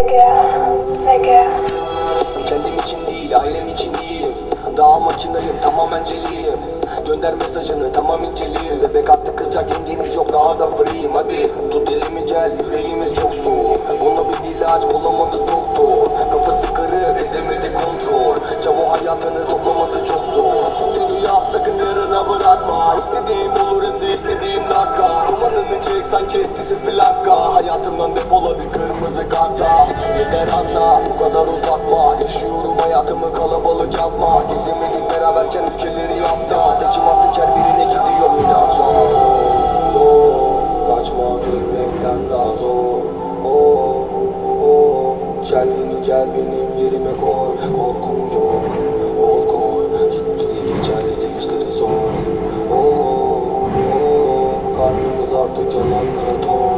Sege, Sege. Kendim için değil, ailem için iyiyim Daha makinayım, tamamen celiyim Gönder mesajını, tamam inceliyim Bebek attı kızacak yengeniz yok, daha da free'yim Hadi tut elimi gel, yüreğimiz çok soğuk. Buna bir ilaç bulamadı doktor. Kafası kırık, edemedi kontrol. Çavo hayatını toplaması çok zor. Düşündüğünü yap, sakın yarına bırakma. İstediğim olur de istediğim dakika. Dumanını çek, sanki etkisi flakka. Hayatımdan defol anla bu kadar uzatma. Yaşıyorum hayatımı kalabalık yapma. Gezemedik beraberken ülkeleri yapta Tekim artık her birine gidiyorum inan Zor, zor. Kaçma bilmekten daha zor. Oh, oh. Kendini gel benim yerime koy. Korkum yok. Ol koy. Git bizi geçerli gençlere sor. Oh, oh, oh. Karnımız artık yalanlara tor.